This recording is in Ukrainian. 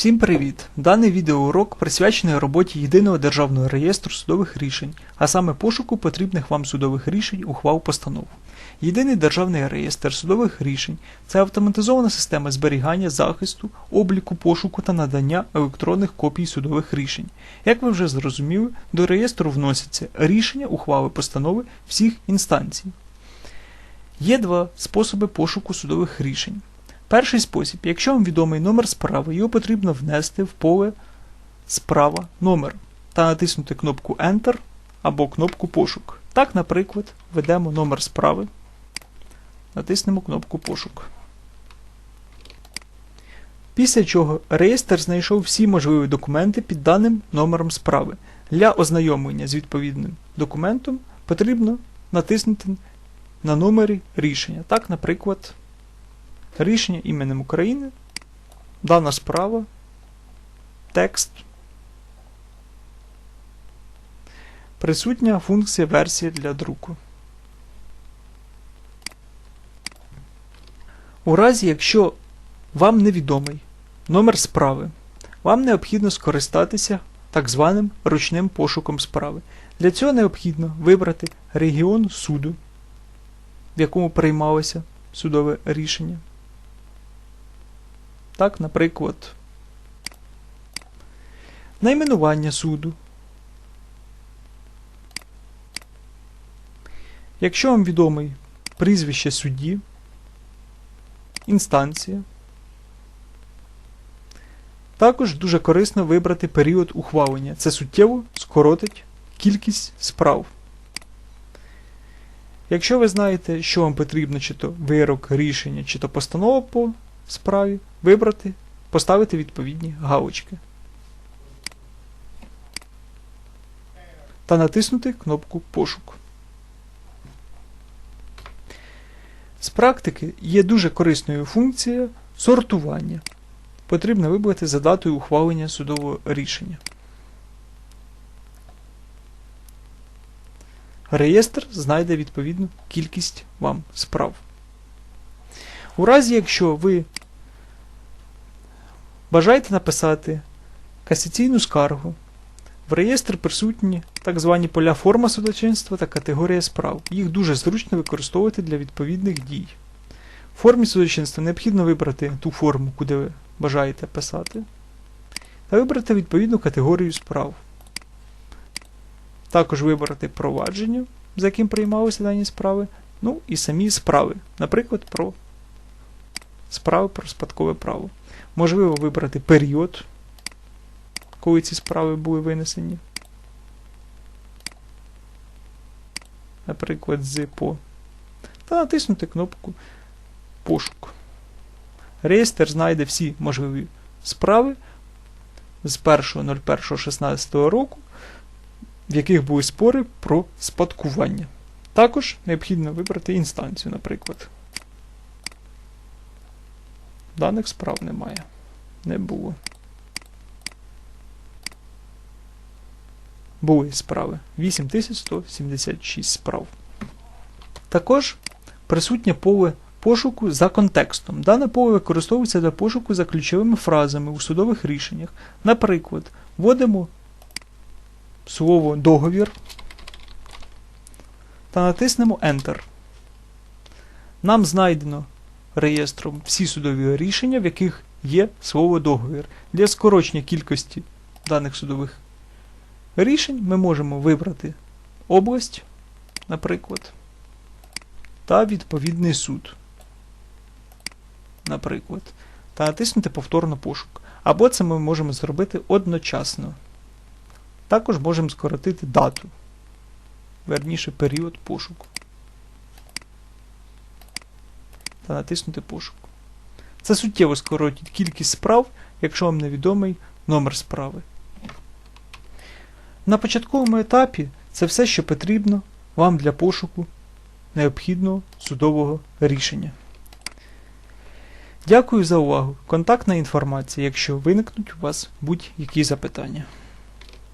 Всім привіт! Даний відеоурок присвячений роботі єдиного державного реєстру судових рішень, а саме пошуку потрібних вам судових рішень, ухвал постанов. Єдиний державний реєстр судових рішень це автоматизована система зберігання, захисту, обліку, пошуку та надання електронних копій судових рішень. Як ви вже зрозуміли, до реєстру вносяться рішення, ухвали постанови всіх інстанцій. Є два способи пошуку судових рішень. Перший спосіб, якщо вам відомий номер справи, його потрібно внести в поле Справа номер та натиснути кнопку Enter або кнопку Пошук. Так, наприклад, введемо номер справи, натиснемо кнопку Пошук. Після чого реєстр знайшов всі можливі документи під даним номером справи. Для ознайомлення з відповідним документом потрібно натиснути на номері рішення. Так, наприклад, рішення іменем України, дана справа, текст. Присутня функція версії для друку. У разі, якщо вам невідомий номер справи, вам необхідно скористатися так званим ручним пошуком справи. Для цього необхідно вибрати регіон суду, в якому приймалося судове рішення. Так, наприклад, найменування суду. Якщо вам відомий прізвище судді, інстанція, також дуже корисно вибрати період ухвалення. Це суттєво скоротить кількість справ. Якщо ви знаєте, що вам потрібно, чи то вирок, рішення, чи то постанова по справі, вибрати, поставити відповідні галочки. Та натиснути кнопку Пошук. З практики є дуже корисною функція сортування. Потрібно вибрати за датою ухвалення судового рішення. Реєстр знайде відповідну кількість вам справ. У разі, якщо ви бажаєте написати касаційну скаргу, в реєстр присутні так звані поля форма судочинства та категорія справ. Їх дуже зручно використовувати для відповідних дій. В формі судочинства необхідно вибрати ту форму, куди ви бажаєте писати, та вибрати відповідну категорію справ. Також вибрати провадження, за яким приймалися дані справи, ну і самі справи, наприклад, про справи про спадкове право. Можливо вибрати період, коли ці справи були винесені. Наприклад, з по. Та натиснути кнопку Пошук. Реєстр знайде всі можливі справи з 1.01.16 року, в яких були спори про спадкування. Також необхідно вибрати інстанцію, наприклад. Даних справ немає. Не було. Були справи. 8176 справ. Також присутнє поле пошуку за контекстом. Дане поле використовується для пошуку за ключовими фразами у судових рішеннях. Наприклад, вводимо слово договір та натиснемо Enter. Нам знайдено реєстром всі судові рішення, в яких є слово договір. Для скорочення кількості даних судових рішень ми можемо вибрати область, наприклад, та відповідний суд, наприклад, та натиснути повторно пошук. Або це ми можемо зробити одночасно. Також можемо скоротити дату, верніше період пошуку. Та натиснути пошук. Це суттєво скоротить кількість справ, якщо вам невідомий номер справи. На початковому етапі це все, що потрібно вам для пошуку необхідного судового рішення. Дякую за увагу. Контактна інформація, якщо виникнуть у вас будь-які запитання.